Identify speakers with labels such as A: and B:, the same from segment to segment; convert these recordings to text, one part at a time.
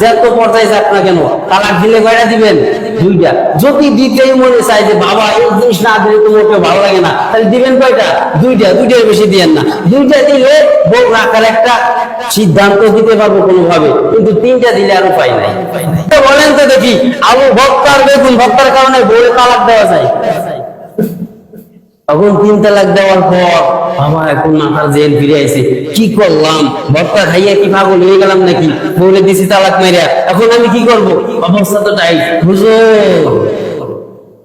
A: যত পর্যায়ে কেন দিলে কয়টা দিবেন? দুইটা। যদি দিতেই মনে যে, বাবা, এই জিনিস না দিলে ভালো লাগে না তাহলে দিবেন কয়টা? দুইটা। দুইটার বেশি দিয়েন না। দুইটা দিলে বউ রাখার একটা সিদ্ধান্ত দিতে পারব কোনোভাবে। কিন্তু তিনটা দিলে আর উপায় নাই। বলেন তো দেখি আলু ভক্তার বেগুন ভক্তার কারণে বউরে তালাক দেওয়া যায়। তখন তিন তালাক দেওয়ার পর বাবা এখন মাথার জেল ফিরে আইছে। কি করলাম? ভর্তা খাইয়া কি পাগল হয়ে গেলাম নাকি? বলে দিছি তালাক মেরে এখন আমি কি করব? অবস্থা তো টাইট। বুঝো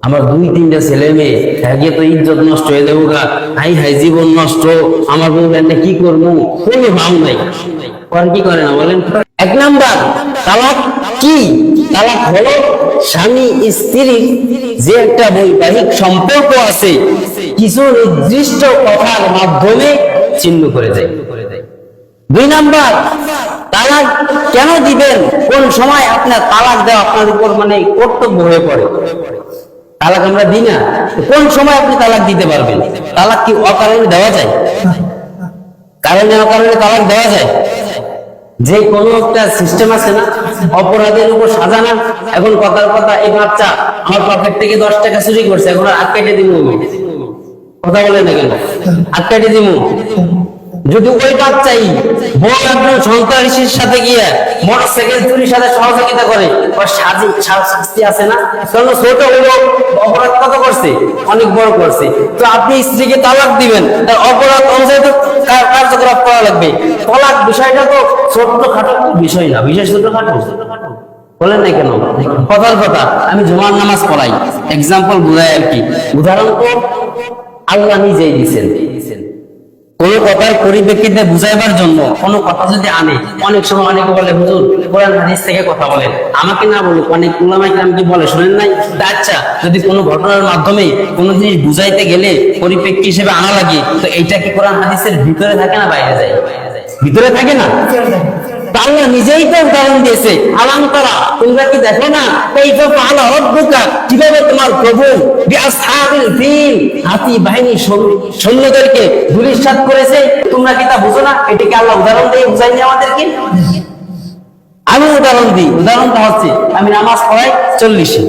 A: আমার দুই, তিনটা ছেলে মেয়ে আগে তো ইজ্জত নষ্ট হয়ে যাব গা। হাই হাই, জীবন নষ্ট। আমার বউ কি করব? কোনো ভাব নাই। আর কি করে না বলেন? এক নাম্বার, তালাক কি? তালাক হলো স্বামী, স্ত্রীর যে একটা বৈবাহিক সম্পর্ক আছে কিছু নির্দিষ্ট কথার মাধ্যমে চিহ্ন করে দেয়। দুই নাম্বার, তালাক কেন দিবেন? কোন সময় আপনার তালাক দেওয়া আপনার উপর মানে কর্তব্য হয়ে পড়ে। তালাক আমরা দিই না। কোন সময় আপনি তালাক দিতে পারবেন? তালাক কি অকারণে দেওয়া যায়? কারণে অকারণে তালাক দেওয়া যায়? যে কোনো একটা সিস্টেম আছে না, অপরাধের উপর সাজা না। এখন কথার কথা, এই বাচ্চা আমার পকেট থেকে দশ টাকা চুরি করছে, এখন আর আটকাইটে দিব কথা বলে না কেন? আটকাইটে দিব যদি ওই বাচ্চাই বড় একজন সন্ত্রাসীর সাথে গিয়ে মোটর সাইকেল চুরির সাথে সহযোগিতা করে, ওর সাজি শাস্তি আছে না? কারণ ছোট হলো অপরাধ কত করছে? অনেক বড় করছে। তো আপনি স্ত্রীকে তালাক দিবেন, তার অপরাধ অনুযায়ী তো কার্যকলাপ করা লাগবে। তালাক বিষয়টা তো বিষয় না বলেন না কেন? কথার কথা, আমি জুমার নামাজ পড়াই। এক্সাম্পল বোঝাই আর কি। উদাহরণ তো আল্লাহ নিজেই দিচ্ছেন কোন কথার পরিপ্রেক্ষিতে বুঝাইবার জন্য কোন কথা যদি আনে, অনেক সময় অনেকে বলে, হুজুর, কোরআন হাদিস থেকে কথা বলেন। আমাকে না বলুক, অনেক উলামাই কেরাম কি বলে, শুনেন নাই? আচ্ছা যদি কোনো ঘটনার মাধ্যমে কোনো জিনিস বুঝাইতে গেলে পরিপ্রেক্ষি হিসেবে আনা লাগে, তো এইটা কি কোরআন হাদিসের ভিতরে থাকে না বাইরে যায়? ভিতরে থাকে না? আল্লাহ নিজেই তো উদাহরণ দিয়েছে। আলাম করা তোমরা কি দেখো না? কীভাবে তোমার প্রভু হাতি বাহিনী সৈন্য- সৈন্যদেরকে ধূলিসাৎ করেছে? তোমরা কি তা বুঝো না? এটাকে আল্লাহ উদাহরণ দিয়ে বুঝাইনি আমাদেরকে? আমি উদাহরণ দিই। উদাহরণটা হচ্ছে, আমি নামাজ পড়াই চল্লিশে।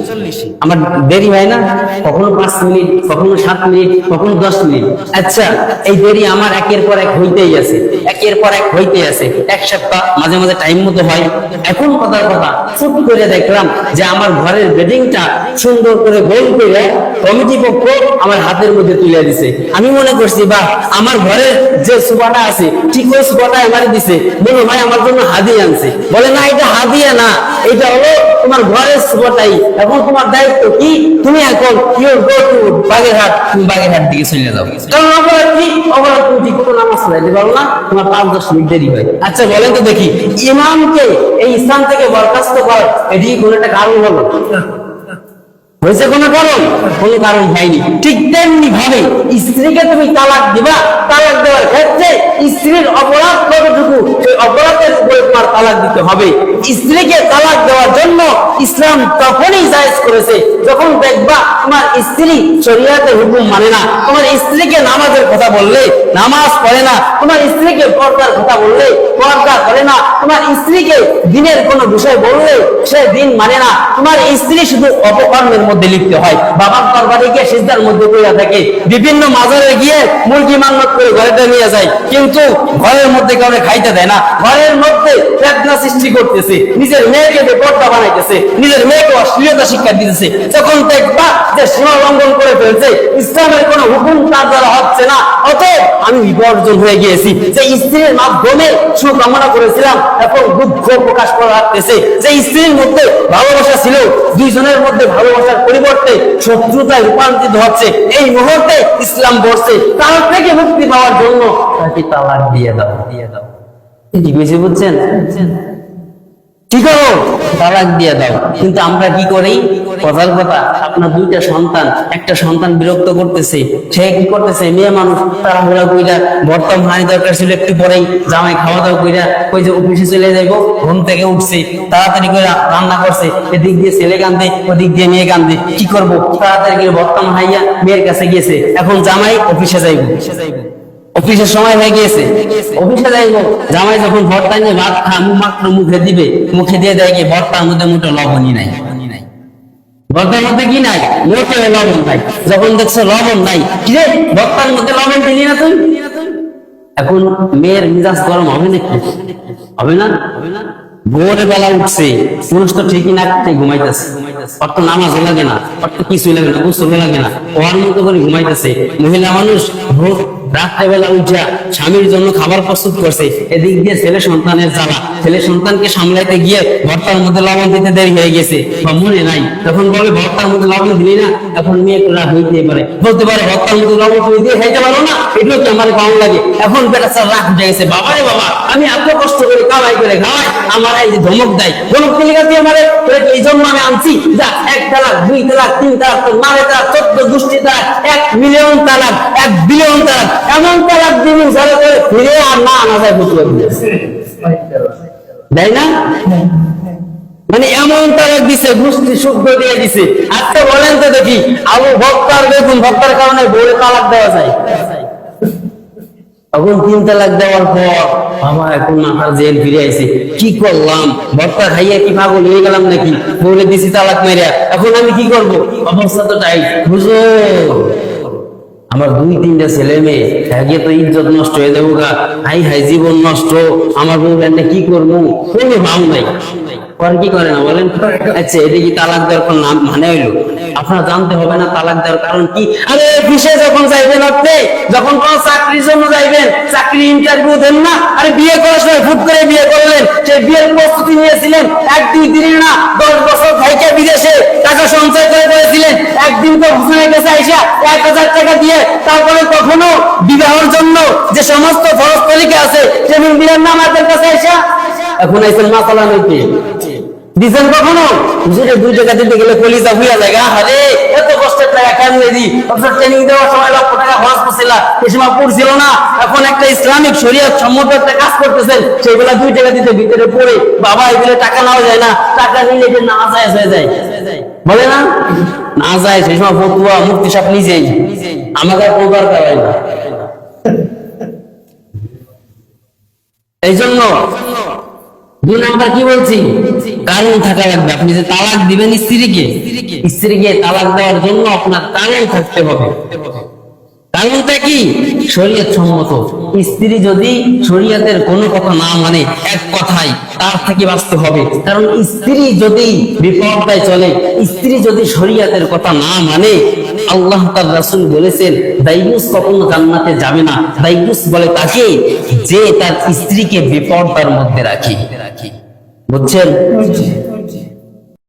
A: আমার দেরি হয় না? কখনো পাঁচ মিনিট, কখনো সাত মিনিট, কখনো দশ মিনিট। আচ্ছা এই দেরি আমার একের পর এক হইতেই আছে। একের পর এক হইতেই আছে। এক সপ্তাহ, মাঝে মাঝে টাইম মতো হয়। এখন কথার কথা, চুপ করে দেখলাম যে আমার ঘরের বেডিংটা সুন্দর করে গোল করে কমিটি পক্ষ আমার হাতের মধ্যে তুলে দিছে। আমি মনে করছি বা আমার ঘরের যে সুপাটা আছে, ঠিক ওই সুপাটা আমার দিছে। বলো ভাই আমার জন্য হাদি আনছে। বলে, না, এটা হাদিয়া না। এটা হলো তোমার ঘরের সুপাটাই এখন তোমার দায়িত্ব কি? তুমি এখন ইউর গো টু বাগেরহাট তুমি বাগেরহাট দিকে চলে যাও। কারণ অপরাধ কি অপরাধ তুমি ঠিক মতো নামাজ পড়াইতে পারো না, তোমার পাঁচ দশ মিনিট দেরি হয়। আচ্ছা বলেন তো দেখি, ইমামকে এই স্থান থেকে বরখাস্ত কর, এটি কোনো একটা কারণ হলো? হয়েছে কোনো কারণ? কোনো কারণ হয়নি। ঠিক তেমনি ভাবে স্ত্রীকে তুমি তালাক দিবা, তালাক দেওয়ার ক্ষেত্রে স্ত্রীর অপরাধ কতটুকু? সেই অপরাধের উপরে তোমার তালাক দিতে হবে। স্ত্রীকে তালাক দেওয়ার ইসলাম তখনই জায়েজ করেছে যখন দেখবা তোমার স্ত্রী শরীয়তের হুকুম মানে না। তোমার স্ত্রীকে নামাজের কথা বললে নামাজ পড়ে না। তোমার স্ত্রীকে পর্দার কথা বললে পর্দা করে না। তোমার স্ত্রীকে দিনের কোনো বিষয় বললে সে দিন মানে না। তোমার স্ত্রী শুধু অপকর্মের মধ্যে লিপ্ত হয়। বাবার দরবারে গিয়ে সিজদার মধ্যে পড়ে থাকে। বিভিন্ন মাজারে গিয়ে মুরগি মান্নত করে ঘরেতে নিয়ে যায়। কিন্তু ঘরের মধ্যে কাউকে খাইতে দেয় না। ঘরের মধ্যে বেদনা সৃষ্টি করতেছে। নিজের মেয়েকে বেপর্দা বানাইতেছে নিজের মেয়েকে অশ্লীলতা শিক্ষা দিতেছে। যখন দেখবা যে সীমা লঙ্ঘন করে ফেলছে। ইসলামের কোনো হুকুম তার দ্বারা হচ্ছে না। অতএব আমি বিপর্জন হয়ে গিয়েছি। যে স্ত্রীর মাধ্যমে সুকামনা করেছিলাম এখন দুঃখ প্রকাশ করা লাগতেছে। যে স্ত্রীর মধ্যে ভালোবাসা ছিল, দুইজনের মধ্যে ভালোবাসার পরিবর্তে শত্রুতায় রূপান্তরিত হচ্ছে। এই মুহূর্তে ইসলাম বলছে তার থেকে মুক্তি পাওয়ার জন্য তাকে তালাক দিয়ে দাও। দিয়ে দাও। কি বুঝছেন? কি করো তালাক দিয়ে দাও। কিন্তু আমরা কি করি? কথার কথা, আপনার দুইটা সন্তান, একটা সন্তান বিরক্ত করতেছে, সে কি করতেছে? মেয়ে মানুষ, তাড়াহুড়া কইরা বর্তমান হানি দরকার ছিল, একটু পরেই জামাই খাওয়া দাওয়া কইরা কই যে অফিসে চলে যাইবো, ঘুম থেকে উঠছে, তাড়াতাড়ি করে রান্না করছে, এদিক দিয়ে ছেলে কান্দে ওদিক দিয়ে মেয়ে কান্দে কি করব? তাড়াতাড়ি করে বর্তমান হাইয়া মেয়ের কাছে গিয়েছে। এখন জামাই অফিসে যাইবো অফিসে যাইবো। অফিসের সময় হয়ে গিয়েছে। অফিসে যাইবো। জামাই যখন ভর্তা নিয়ে ভাত খা মুখ মাত্র মুখে দিবে, মুখে দিয়ে দেয় কি ভর্তার মধ্যে মুঠো লবণই নাই। ভর্তার মধ্যে কি নাই? মোটে লবণ নাই। যখন দেখছ লবণ নাই, কি রে, ভর্তার মধ্যে লবণ দিলি না তুই? এখন মেয়ের মিজাজ গরম হবে নাকি? হবে না? বেলা উঠছে, পুরুষ তো ঠিকই না ঘুমাইতেছে। ওর তো নামাজও লাগে না, ওর তো কিছুই লাগে না গোসলও লাগে না। ওর মতো করে ঘুমাইতেছে। মহিলা মানুষ ভোর রাত্রেবেলা উঠা স্বামীর জন্য খাবার প্রস্তুত করছে। এদিক দিয়ে ছেলে সন্তানের জ্বালা। ছেলে সন্তানকে সামলাইতে গিয়ে ভর্তার মধ্যে লবণ দিতে দেরি হয়ে গেছে। বা মনে নাই। তখন বলে, ভর্তার মধ্যে লবণ দিলি না? এখন মেয়ে তোরা হইতে পারে। বলতে পারে, ভর্তার মধ্যে লবণ তুমি দিয়ে খাইতে পারো না? এটাও কি আমার কেমন লাগে? এখন বেটা স্যার রাগ উঠে গেছে, বাবা বাবা, আমি এত কষ্ট করে কামাই করে খাওয়াই আমার এই যে ধমক দেয়, ধমক দিলে কাছে আমারে তো এই জন্য আমি আনছি? যা, এক তালাক, দুই তালাক, তিন তালাক, মারে তালাক, চোদ্দ গোষ্ঠী তালাক, এক মিলিয়ন তালাক, এক বিলিয়ন তালাক। এমন তালাক দিবি সারা ফিরে আর না আনা যায় তাই না? মানে এমন দিছে শুদ্ধ দিয়ে দিছে। আজকে বলেন তো দেখি ভক্তার ভক্তার কারণে বলে তালাক দেওয়া যায়। এখন তিন তালাক দেওয়ার পর বাবা এখন মাথার জেল ফিরে কি করলাম? ভর্তা খাইয়া কি পাগল হয়ে গেলাম নাকি? বলে দিছি তালাক মেরে এখন আমি কি করব? অবস্থা তো টাইট বুঝো আমার দুই, তিনটা ছেলে মেয়ে আগে তো ইজ্জত নষ্ট হয়ে যাব গা। হাই হাই, জীবন নষ্ট। আমার বউ কি করব? কোনো ভাব নাই। পরে কি করে না বলেন? আচ্ছা এটা কি তালাক দেওয়ার কোন নাম মানে হইল? আপনার জানতে হবে না তালাক দেওয়ার কারণ কি? আরে অফিসে যখন যাইবেন আপনি? যখন কোন চাকরির জন্য যাইবেন, চাকরি ইন্টারভিউ দেন না। আরে, বিয়ে করার সময় করে বিয়ে করলেন। সেই বিয়ের প্রস্তুতি নিয়েছিলেন। এক, দুই দিনের না, দশ বছর ভাইকে বিদেশে টাকা সঞ্চয় একদিন তো হুসেনের কাছে আইসা এক হাজার টাকা দিয়ে তারপরে কখনো বিবাহের জন্য যে সমস্ত ফরজ তালিকা আছে সেগুলো দিলেন না আমাদের কাছে আইসা এখন আইসেন মাসালা নাকি দিছেন কখনো? দুই টাকা দিতে গেলে কলিজা হইয়া যায়। আরে এত কষ্টের টাকা কেন দি। অবশ্য ট্রেনিং দেওয়ার সময় লক্ষ টাকা খরচ করছিল এই সময় পড়ছিল না। এখন একটা ইসলামিক শরীয়ত সম্মত একটা কাজ করতেছেন সেগুলা দুই টাকা দিতে ভিতরে পড়ে বাবা এগুলো টাকা নেওয়া যায় না, টাকা নিলে না যায় হয়ে যায়। বলে না? না যায়, সেই সময় ফতুয়া মুক্তি সাপ নিজেই। আমাকে আর কোনো দরকার না। এই জন্য দুই নাম্বার কি বলছি? কারণ থাকা লাগবে। আপনি যে তালাক দিবেন স্ত্রীকে স্ত্রীকে তালাক দেওয়ার জন্য আপনার কারণ থাকতে হবে। কারণটা কি? শরীয়ত সম্মত। স্ত্রী যদি শরীয়তের কোনো কথা না মানে এক কথাই তার থেকে বাঁচতে হবে। কারণ স্ত্রী যদি বিপর্দায় চলে, স্ত্রী যদি শরীয়তের কথা না মানে আল্লাহ তার রাসূল বলেছেন দাইবুস কখনো জান্নাতে যাবে না। দাইবুস বলে তাকে যে তার স্ত্রীকে বিপর্দার মধ্যে রাখে। বুঝছেন?